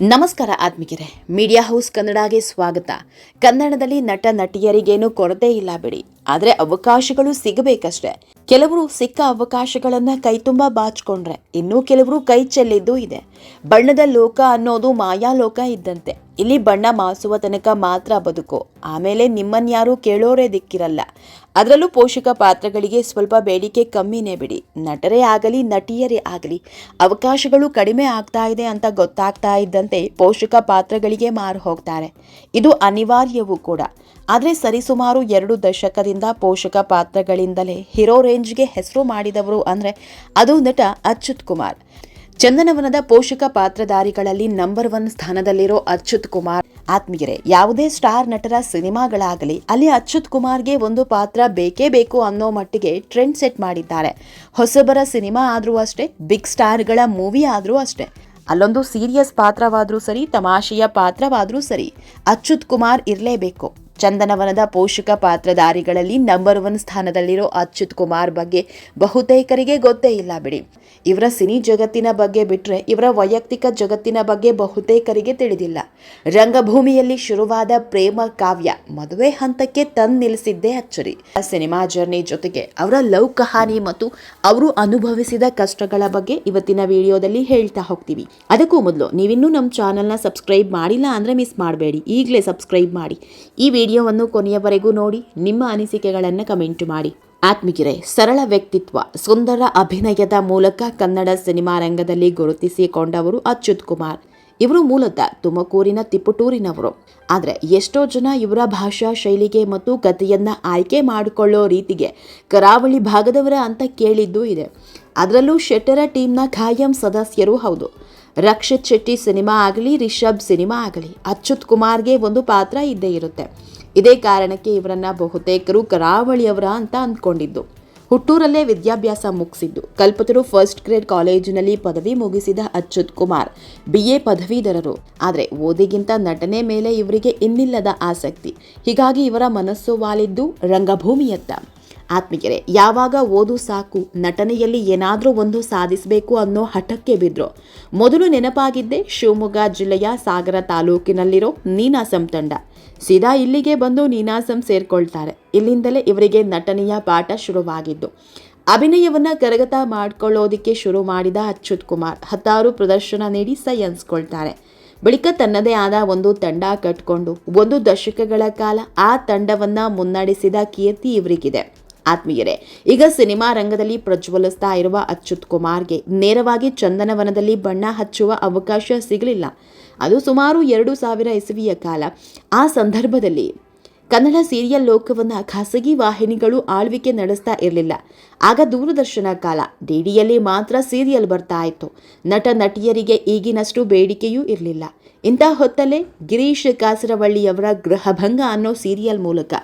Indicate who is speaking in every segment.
Speaker 1: ನಮಸ್ಕಾರ ಆತ್ಮಿಕರೇ media house ಕನ್ನಡಗೆ ಸ್ವಾಗತ. ಕನ್ನಡದಲ್ಲಿ ನಟ, ನಟಿಯರಿಗೇನು ಕೊರತೆ ಇಲ್ಲ ಬಿಡಿ. ಆದರೆ ಅವಕಾಶಗಳು ಸಿಗಬೇಕಷ್ಟೆ. ಕೆಲವರು ಸಿಕ್ಕ ಅವಕಾಶಗಳನ್ನು ಕೈತುಂಬ ಬಾಚ್ಕೊಂಡ್ರೆ ಇನ್ನೂ ಕೆಲವರು ಕೈ ಚೆಲ್ಲಿದ್ದು ಇದೆ. ಬಣ್ಣದ ಲೋಕ ಅನ್ನೋದು ಮಾಯಾ ಲೋಕ ಇದ್ದಂತೆ. ಇಲ್ಲಿ ಬಣ್ಣ ಮಾಸುವ ತನಕ ಮಾತ್ರ ಬದುಕು. ಆಮೇಲೆ ನಿಮ್ಮನ್ಯಾರೂ ಕೇಳೋರೇ ದಿಕ್ಕಿರಲ್ಲ. ಅದರಲ್ಲೂ ಪೋಷಕ ಪಾತ್ರಗಳಿಗೆ ಸ್ವಲ್ಪ ಬೇಡಿಕೆ ಕಮ್ಮಿನೇ ಬಿಡಿ ನಟರೇ ಆಗಲಿ, ನಟಿಯರೇ ಆಗಲಿ, ಅವಕಾಶಗಳು ಕಡಿಮೆ ಆಗ್ತಾ ಇದೆ ಅಂತ ಗೊತ್ತಾಗ್ತಾ ಇದ್ದಂತೆ ಪೋಷಕ ಪಾತ್ರಗಳಿಗೆ ಮಾರು ಹೋಗ್ತಾರೆ. ಇದು ಅನಿವಾರ್ಯವೂ ಕೂಡ. ಆದರೆ ಸರಿಸುಮಾರು ಎರಡು ದಶಕದಿಂದ ಪೋಷಕ ಪಾತ್ರಗಳಿಂದಲೇ ಹೀರೋ ರೇಂಜ್ಗೆ ಹೆಸರು ಮಾಡಿದವರು ಅಂದರೆ ಅದು ನಟ ಅಚ್ಯುತ್ ಕುಮಾರ್. ಚಂದನವನದ ಪೋಷಕ ಪಾತ್ರಧಾರಿಗಳಲ್ಲಿ ನಂಬರ್ ಒನ್ ಸ್ಥಾನದಲ್ಲಿರೋ ಅಚ್ಯುತ್ ಕುಮಾರ್ ಆತ್ಮೀಯರೇ, ಯಾವುದೇ ಸ್ಟಾರ್ ನಟರ ಸಿನಿಮಾಗಳಾಗಲಿ, ಅಲ್ಲಿ ಅಚ್ಯುತ್ ಕುಮಾರ್ಗೆ ಒಂದು ಪಾತ್ರ ಬೇಕೇ ಬೇಕು ಅನ್ನೋ ಮಟ್ಟಿಗೆ ಟ್ರೆಂಡ್ ಸೆಟ್ ಮಾಡಿದ್ದಾರೆ. ಹೊಸಬರ ಸಿನಿಮಾ ಆದರೂ ಅಷ್ಟೇ ಬಿಗ್ ಸ್ಟಾರ್ಗಳ ಮೂವಿ ಆದರೂ ಅಷ್ಟೇ. ಅಲ್ಲೊಂದು ಸೀರಿಯಸ್ ಪಾತ್ರವಾದರೂ ಸರಿ, ತಮಾಷೆಯ ಪಾತ್ರವಾದರೂ ಸರಿ, ಅಚ್ಯುತ್ ಕುಮಾರ್ ಇರಲೇಬೇಕು. ಚಂದನವನದ ಪೋಷಕ ಪಾತ್ರಧಾರಿಗಳಲ್ಲಿ ನಂಬರ್ ಒನ್ ಸ್ಥಾನದಲ್ಲಿರೋ ಅಚ್ಯುತ್ ಕುಮಾರ್ ಬಗ್ಗೆ ಬಹುತೇಕರಿಗೆ ಗೊತ್ತೇ ಇಲ್ಲ ಬಿಡಿ. ಇವರ ಸಿನಿ ಜಗತ್ತಿನ ಬಗ್ಗೆ ಬಿಟ್ಟರೆ ಇವರ ವೈಯಕ್ತಿಕ ಜಗತ್ತಿನ ಬಗ್ಗೆ ಬಹುತೇಕರಿಗೆ ತಿಳಿದಿಲ್ಲ. ರಂಗಭೂಮಿಯಲ್ಲಿ ಶುರುವಾದ ಪ್ರೇಮ ಕಾವ್ಯ ಮದುವೆ ಹಂತಕ್ಕೆ ತಂದು ನಿಲ್ಲಿಸಿದ್ದೇ ಅಚ್ಚರಿ ಸಿನಿಮಾ ಜರ್ನಿ ಜೊತೆಗೆ ಅವರ ಲವ್ ಕಹಾನಿ ಮತ್ತು ಅವರು ಅನುಭವಿಸಿದ ಕಷ್ಟಗಳ ಬಗ್ಗೆ ಇವತ್ತಿನ ವಿಡಿಯೋದಲ್ಲಿ ಹೇಳ್ತಾ ಹೋಗ್ತೀವಿ. ಅದಕ್ಕೂ ಮೊದಲು ನೀವಿನ್ನೂ ನಮ್ಮ ಚಾನಲ್ನ ಸಬ್ಸ್ಕ್ರೈಬ್ ಮಾಡಿಲ್ಲ ಅಂದರೆ ಮಿಸ್ ಮಾಡಬೇಡಿ. ಈಗಲೇ ಸಬ್ಸ್ಕ್ರೈಬ್ ಮಾಡಿ. ಈ ವಿಡಿಯೋವನ್ನು ಕೊನೆಯವರೆಗೂ ನೋಡಿ, ನಿಮ್ಮ ಅನಿಸಿಕೆಗಳನ್ನು ಕಮೆಂಟ್ ಮಾಡಿ. ಆತ್ಮಗಿರೆ ಸರಳ ವ್ಯಕ್ತಿತ್ವ, ಸುಂದರ ಅಭಿನಯದ ಮೂಲಕ ಕನ್ನಡ ಸಿನಿಮಾ ರಂಗದಲ್ಲಿ ಗುರುತಿಸಿಕೊಂಡವರು ಅಚ್ಯುತ್ ಕುಮಾರ್. ಇವರು ಮೂಲತಃ ತುಮಕೂರಿನ ತಿಪ್ಪುಟೂರಿನವರು ಆದರೆ ಎಷ್ಟೋ ಜನ ಇವರ ಭಾಷಾ ಶೈಲಿಗೆ ಮತ್ತು ಕಥೆಯನ್ನು ಆಯ್ಕೆ ಮಾಡಿಕೊಳ್ಳೋ ರೀತಿಗೆ ಕರಾವಳಿ ಭಾಗದವರ ಅಂತ ಕೇಳಿದ್ದೂ ಇದೆ. ಅದರಲ್ಲೂ ಶೆಟ್ಟರ ಟೀಮ್ನ ಖಾಯಂ ಸದಸ್ಯರು ಹೌದು. ರಕ್ಷಿತ್ ಶೆಟ್ಟಿ ಸಿನಿಮಾ ಆಗಲಿ, ರಿಷಬ್ ಸಿನಿಮಾ ಆಗಲಿ, ಅಚ್ಯುತ್ ಕುಮಾರ್ಗೆ ಒಂದು ಪಾತ್ರ ಇದ್ದೇ ಇರುತ್ತೆ. ಇದೇ ಕಾರಣಕ್ಕೆ ಇವರನ್ನ ಬಹುತೇಕರು ಕರಾವಳಿಯವರ ಅಂತ ಅಂದ್ಕೊಂಡಿದ್ದು. ಹುಟ್ಟೂರಲ್ಲೇ ವಿದ್ಯಾಭ್ಯಾಸ ಮುಗಿಸಿದ್ದು. ಕಲ್ಪತರು ಫಸ್ಟ್ ಗ್ರೇಡ್ ಕಾಲೇಜಿನಲ್ಲಿ ಪದವಿ ಮುಗಿಸಿದ ಅಚ್ಯುತ್ ಕುಮಾರ್ ಬಿ ಎ ಪದವೀಧರರು. ಆದರೆ ಓದಿಗಿಂತ ನಟನೆ ಮೇಲೆ ಇವರಿಗೆ ಇನ್ನಿಲ್ಲದ ಆಸಕ್ತಿ. ಹೀಗಾಗಿ ಇವರ ಮನಸ್ಸು ವಾಲಿದ್ದು ರಂಗಭೂಮಿಯತ್ತ. ಆತ್ಮೀಯರೇ, ಯಾವಾಗ ಓದು ಸಾಕು, ನಟನೆಯಲ್ಲಿ ಏನಾದರೂ ಒಂದು ಸಾಧಿಸಬೇಕು ಅನ್ನೋ ಹಠಕ್ಕೆ ಬಿದ್ದರು ಮೊದಲು ನೆನಪಾಗಿದ್ದೆ ಶಿವಮೊಗ್ಗ ಜಿಲ್ಲೆಯ ಸಾಗರ ತಾಲೂಕಿನಲ್ಲಿರೋ ನೀನಾಸಂ ತಂಡ. ಸೀದಾ ಇಲ್ಲಿಗೆ ಬಂದು ನೀನಾಸಂ ಸೇರಿಕೊಳ್ತಾರೆ. ಇಲ್ಲಿಂದಲೇ ಇವರಿಗೆ ನಟನೆಯ ಪಾಠ ಶುರುವಾಗಿದ್ದು. ಅಭಿನಯವನ್ನು ಕರಗತ ಮಾಡ್ಕೊಳ್ಳೋದಕ್ಕೆ ಶುರು ಮಾಡಿದ ಅಚ್ಯುತ್ ಕುಮಾರ್, ಹತ್ತಾರು ಪ್ರದರ್ಶನ ನೀಡಿ ಸೈ ಅನ್ಸ್ಕೊಳ್ತಾರೆ. ಬಳಿಕ ತನ್ನದೇ ಆದ ಒಂದು ತಂಡ ಕಟ್ಕೊಂಡು, ಒಂದು ದಶಕಗಳ ಕಾಲ ಆ ತಂಡವನ್ನ ಮುನ್ನಡೆಸಿದ ಕೀರ್ತಿ ಇವರಿಗಿದೆ. ಆತ್ಮೀಯರೇ, ಈಗ ಸಿನಿಮಾ ರಂಗದಲ್ಲಿ ಪ್ರಜ್ವಲಿಸ್ತಾ ಇರುವ ಅಚ್ಯುತ್ ಕುಮಾರ್ಗೆ ನೇರವಾಗಿ ಚಂದನವನದಲ್ಲಿ ಬಣ್ಣ ಹಚ್ಚುವ ಅವಕಾಶ ಸಿಗಲಿಲ್ಲ. ಅದು ಸುಮಾರು ಎರಡು ಸಾವಿರ ಇಸವಿಯ ಕಾಲ. ಆ ಸಂದರ್ಭದಲ್ಲಿ ಕನ್ನಡ ಸೀರಿಯಲ್ ಲೋಕವನ್ನು ಖಾಸಗಿ ವಾಹಿನಿಗಳು ಆಳ್ವಿಕೆ ನಡೆಸ್ತಾ ಇರಲಿಲ್ಲ. ಆಗ ದೂರದರ್ಶನ ಕಾಲ ಡಿಡಿಯಲ್ಲಿ ಮಾತ್ರ ಸೀರಿಯಲ್ ಬರ್ತಾ ಇತ್ತು. ನಟ, ನಟಿಯರಿಗೆ ಈಗಿನಷ್ಟು ಬೇಡಿಕೆಯೂ ಇರಲಿಲ್ಲ. ಇಂಥ ಹೊತ್ತಲ್ಲೇ ಗಿರೀಶ್ ಕಾಸರವಳ್ಳಿಯವರ ಗೃಹಭಂಗ ಅನ್ನೋ ಸೀರಿಯಲ್ ಮೂಲಕ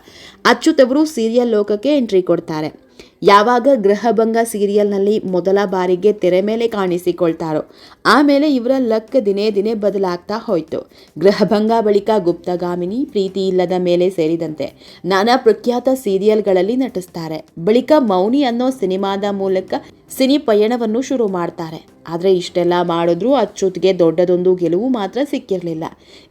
Speaker 1: ಅಚ್ಚುತವರು ಸೀರಿಯಲ್ ಲೋಕಕ್ಕೆ ಎಂಟ್ರಿ ಕೊಡ್ತಾರೆ. ಯಾವಾಗ ಗೃಹಭಂಗ ಸೀರಿಯಲ್ನಲ್ಲಿ ಮೊದಲ ಬಾರಿಗೆ ತೆರೆ ಮೇಲೆ ಕಾಣಿಸಿಕೊಳ್ತಾರೋ, ಆಮೇಲೆ ಇವರ ಲಕ್ ದಿನೇ ದಿನೇ ಬದಲಾಗ್ತಾ ಹೋಯಿತು. ಗೃಹಭಂಗ ಬಳಿಕ ಗುಪ್ತಗಾಮಿನಿ ಪ್ರೀತಿ ಇಲ್ಲದ ಮೇಲೆ ಸೇರಿದಂತೆ ನಾನಾ ಪ್ರಖ್ಯಾತ ಸೀರಿಯಲ್ಗಳಲ್ಲಿ ನಟಿಸ್ತಾರೆ. ಬಳಿಕ ಮೌನಿ ಅನ್ನೋ ಸಿನಿಮಾದ ಮೂಲಕ ಸಿನಿ ಪಯಣವನ್ನು ಶುರು ಮಾಡ್ತಾರೆ. ಆದರೆ ಇಷ್ಟೆಲ್ಲ ಮಾಡಿದ್ರೂ ಅಚ್ಯುತ್ಗೆ ದೊಡ್ಡದೊಂದು ಗೆಲುವು ಮಾತ್ರ ಸಿಕ್ಕಿರಲಿಲ್ಲ.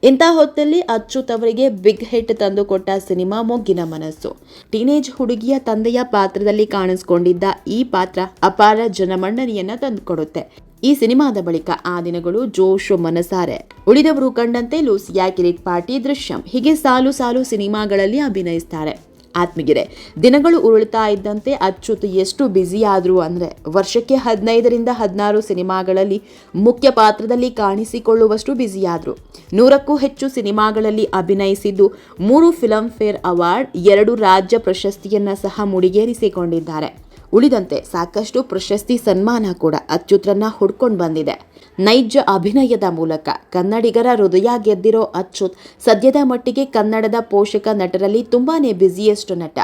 Speaker 1: ಇಂಥ ಹೊತ್ತಲ್ಲಿ ಅಚ್ಯುತ್ ಅವರಿಗೆ ಬಿಗ್ ಹಿಟ್ ತಂದುಕೊಟ್ಟ ಸಿನಿಮಾ ಮೊಗ್ಗಿನ ಮನಸ್ಸು. ಟೀನೇಜ್ ಹುಡುಗಿಯ ತಂದೆಯ ಪಾತ್ರದಲ್ಲಿ ಕಾಣಿಸ್ಕೊಂಡಿದ್ದ ಈ ಪಾತ್ರ ಅಪಾರ ಜನಮನ್ನಣೆಯನ್ನ ತಂದುಕೊಡುತ್ತೆ. ಈ ಸಿನಿಮಾದ ಬಳಿಕ ಆ ದಿನಗಳು ಜೋಶ್ ಮನಸಾರೆ. ಉಳಿದವರು ಕಂಡಂತೆ ಲೂಸಿಯಾ ಕಿರಿಟ್ ಪಾರ್ಟಿ ದೃಶ್ಯಂ. ಹೀಗೆ ಸಾಲು ಸಾಲು ಸಿನಿಮಾಗಳಲ್ಲಿ ಅಭಿನಯಿಸ್ತಾರೆ. ಆತ್ಮಗಿರೆ ದಿನಗಳು ಉರುಳ್ತಾ ಇದ್ದಂತೆ ಅಚ್ಯುತ್ ಎಷ್ಟು ಬ್ಯುಸಿ ಆದರೂ ಅಂದರೆ ವರ್ಷಕ್ಕೆ ಹದಿನೈದರಿಂದ ಹದಿನಾರು ಸಿನಿಮಾಗಳಲ್ಲಿ ಮುಖ್ಯ ಪಾತ್ರದಲ್ಲಿ ಕಾಣಿಸಿಕೊಳ್ಳುವಷ್ಟು ಬ್ಯುಸಿಯಾದರು ನೂರಕ್ಕೂ ಹೆಚ್ಚು ಸಿನಿಮಾಗಳಲ್ಲಿ ಅಭಿನಯಿಸಿದ್ದು ಮೂರು ಫಿಲಂ ಫೇರ್ ಅವಾರ್ಡ್ ಎರಡು ರಾಜ್ಯ ಪ್ರಶಸ್ತಿಯನ್ನು ಸಹ ಮುಡಿಗೇರಿಸಿಕೊಂಡಿದ್ದಾರೆ. ಉಳಿದಂತೆ ಸಾಕಷ್ಟು ಪ್ರಶಸ್ತಿ ಸನ್ಮಾನ ಕೂಡ ಅಚ್ಯುತ್ರನ್ನ ಹುಡ್ಕೊಂಡು ಬಂದಿದೆ. ನೈಜ ಅಭಿನಯದ ಮೂಲಕ ಕನ್ನಡಿಗರ ಹೃದಯ ಗೆದ್ದಿರೋ ಅಚ್ಯುತ್ ಸದ್ಯದ ಮಟ್ಟಿಗೆ ಕನ್ನಡದ ಪೋಷಕ ನಟರಲ್ಲಿ ತುಂಬಾನೇ ಬ್ಯುಸಿಯೆಸ್ಟ್ ನಟ.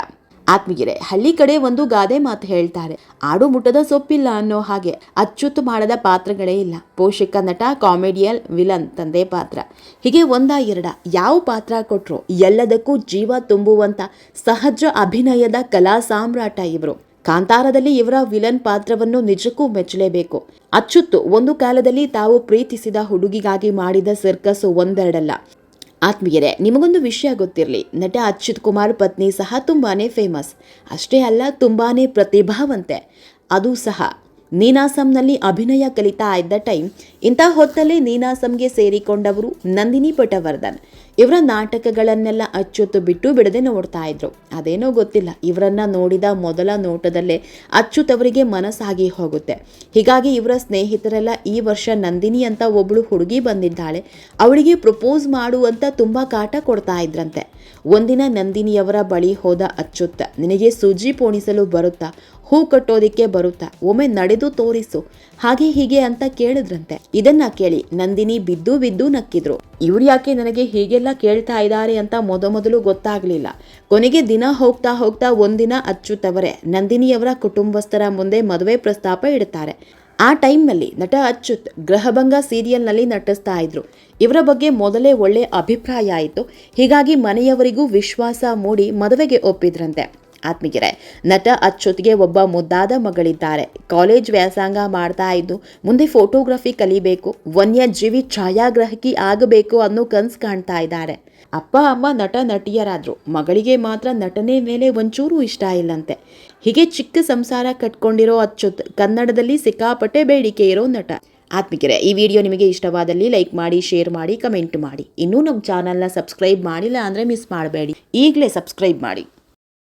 Speaker 1: ಆತ್ಮೀಯರೇ, ಹಳ್ಳಿ ಕಡೆ ಒಂದು ಗಾದೆ ಮಾತು ಹೇಳ್ತಾರೆ, ಆಡು ಮುಟ್ಟದ ಸೊಪ್ಪಿಲ್ಲ ಅನ್ನೋ ಹಾಗೆ. ಅಚ್ಚುತ್ತು ಮಾಡದ ಪಾತ್ರಗಳೇ ಇಲ್ಲ. ಪೋಷಕ ನಟ ಕಾಮಿಡಿಯಲ್ ವಿಲನ್ ತಂದೆ ಪಾತ್ರ. ಹೀಗೆ ಒಂದ ಎರಡ ಯಾವ ಪಾತ್ರ ಕೊಟ್ಟರು ಎಲ್ಲದಕ್ಕೂ ಜೀವ ತುಂಬುವಂತ ಸಹಜ ಅಭಿನಯದ ಕಲಾ ಸಾಮ್ರಾಟ ಇವರು. ಕಾಂತಾರದಲ್ಲಿ ಇವರ ವಿಲನ್ ಪಾತ್ರವನ್ನು ನಿಜಕ್ಕೂ ಮೆಚ್ಚಲೇಬೇಕು. ಅಚ್ಚುತ್ತು, ಒಂದು ಕಾಲದಲ್ಲಿ ತಾವು ಪ್ರೀತಿಸಿದ ಹುಡುಗಿಗಾಗಿ ಮಾಡಿದ ಸರ್ಕಸ್ ಒಂದೆರಡಲ್ಲ. ಆತ್ಮೀಯರೇ, ನಿಮಗೊಂದು ವಿಷಯ ಗೊತ್ತಿರಲಿ. ನಟ ಅಚ್ಯುತ್ ಕುಮಾರ್ ಪತ್ನಿ ಸಹ ತುಂಬಾನೇ ಫೇಮಸ್ ಅಷ್ಟೇ ಅಲ್ಲ, ತುಂಬಾನೇ ಪ್ರತಿಭಾವಂತೆ. ಅದು ಸಹ. ನೀನಾಸಂನಲ್ಲಿ ಅಭಿನಯ ಕಲಿತಾ ಇದ್ದ ಟೈಮ್ ಇಂಥ ಹೊತ್ತಲ್ಲೇ ನೀನಾಸಂಗೆ ಸೇರಿಕೊಂಡವರು ನಂದಿನಿ ಪಟವರ್ಧನ್. ಇವರ ನಾಟಕಗಳನ್ನೆಲ್ಲ ಅಚ್ಚುತ್ತು ಬಿಟ್ಟು ಬಿಡದೆ ನೋಡ್ತಾ ಇದ್ರು. ಅದೇನೋ ಗೊತ್ತಿಲ್ಲ, ಇವರನ್ನ ನೋಡಿದ ಮೊದಲ ನೋಟದಲ್ಲೇ ಅಚ್ಚುತ್ ಅವರಿಗೆ ಮನಸ್ಸಾಗಿ ಹೋಗುತ್ತೆ. ಹೀಗಾಗಿ ಇವರ ಸ್ನೇಹಿತರೆಲ್ಲ ಈ ವರ್ಷ ನಂದಿನಿ ಅಂತ ಒಬ್ಳು ಹುಡುಗಿ ಬಂದಿದ್ದಾಳೆ. ಅವಳಿಗೆ ಪ್ರಪೋಸ್ ಮಾಡುವಂತ ತುಂಬಾ ಕಾಟ ಕೊಡ್ತಾ ಇದ್ರಂತೆ. ಒಂದಿನ ನಂದಿನಿಯವರ ಬಳಿ ಹೋದ ಅಚ್ಚುತ್ತ, ನಿನಗೆ ಸೂಜಿ ಪೋಣಿಸಲು ಬರುತ್ತಾ? ಹೂ ಕಟ್ಟೋದಿಕ್ಕೆ ಬರುತ್ತಾ? ಒಮ್ಮೆ ನಡೆದು ತೋರಿಸು. ಹಾಗೆ ಹೀಗೆ ಅಂತ ಕೇಳಿದ್ರಂತೆ. ಇದನ್ನ ಕೇಳಿ ನಂದಿನಿ ಬಿದ್ದು ಬಿದ್ದು ನಕ್ಕಿದ್ರು. ಇವ್ರು ಯಾಕೆ ನನಗೆ ಹೀಗೆಲ್ಲ ಕೇಳ್ತಾ ಇದ್ದಾರೆ ಅಂತ ಮೊದಮೊದಲು ಗೊತ್ತಾಗ್ಲಿಲ್ಲ. ಕೊನೆಗೆ ದಿನ ಹೋಗ್ತಾ ಹೋಗ್ತಾ ಒಂದಿನ ಅಚ್ಚುತ್ತವರೇ ನಂದಿನಿಯವರ ಕುಟುಂಬಸ್ಥರ ಮುಂದೆ ಮದುವೆ ಪ್ರಸ್ತಾಪ ಇಡುತ್ತಾರೆ ಆ ಟೈಮ್ನಲ್ಲಿ ನಟ ಅಚ್ಯುತ್ ಗ್ರಹಭಂಗ ಸೀರಿಯಲ್ನಲ್ಲಿ ನಟಿಸ್ತಾ ಇದ್ರು. ಇವರ ಬಗ್ಗೆ ಮೊದಲೇ ಒಳ್ಳೆ ಅಭಿಪ್ರಾಯ ಆಯಿತು. ಹೀಗಾಗಿ ಮನೆಯವರಿಗೂ ವಿಶ್ವಾಸ ಮೂಡಿ ಮದುವೆಗೆ ಒಪ್ಪಿದ್ರಂತೆ. ಆತ್ಮೀಯರೇ, ನಟ ಅಚ್ಯುತ್ಗೆ ಒಬ್ಬ ಮುದ್ದಾದ ಮಗಳಿದ್ದಾರೆ. ಕಾಲೇಜ್ ವ್ಯಾಸಂಗ ಮಾಡ್ತಾ ಇದ್ದು, ಮುಂದೆ ಫೋಟೋಗ್ರಫಿ ಕಲಿಬೇಕು, ವನ್ಯಜೀವಿ ಛಾಯಾಗ್ರಾಹಕಿ ಆಗಬೇಕು ಅನ್ನೋ ಕನ್ಸು ಕಾಣ್ತಾ ಇದ್ದಾರೆ. ಅಪ್ಪ, ಅಮ್ಮ, ನಟ, ನಟಿಯರಾದರು ಮಗಳಿಗೆ ಮಾತ್ರ ನಟನೆ ಮೇಲೆ ಒಂಚೂರು ಇಷ್ಟ ಇಲ್ಲಂತೆ. ಹೀಗೆ ಚಿಕ್ಕ ಸಂಸಾರ ಕಟ್ಕೊಂಡಿರೋ ಅಚ್ಯುತ್ ಕನ್ನಡದಲ್ಲಿ ಸಿಕ್ಕಾಪಟ್ಟೆ ಬೇಡಿಕೆ ಇರೋ ನಟ. ಆತ್ಮಿಕರೆ ಈ ವಿಡಿಯೋ ನಿಮಗೆ ಇಷ್ಟವಾದಲ್ಲಿ ಲೈಕ್ ಮಾಡಿ, ಶೇರ್ ಮಾಡಿ, ಕಮೆಂಟ್ ಮಾಡಿ. ಇನ್ನೂ ನಮ್ಮ ಚಾನಲ್ನ ಸಬ್ಸ್ಕ್ರೈಬ್ ಮಾಡಿಲ್ಲ ಅಂದರೆ ಮಿಸ್ ಮಾಡಬೇಡಿ. ಈಗಲೇ ಸಬ್ಸ್ಕ್ರೈಬ್ ಮಾಡಿ.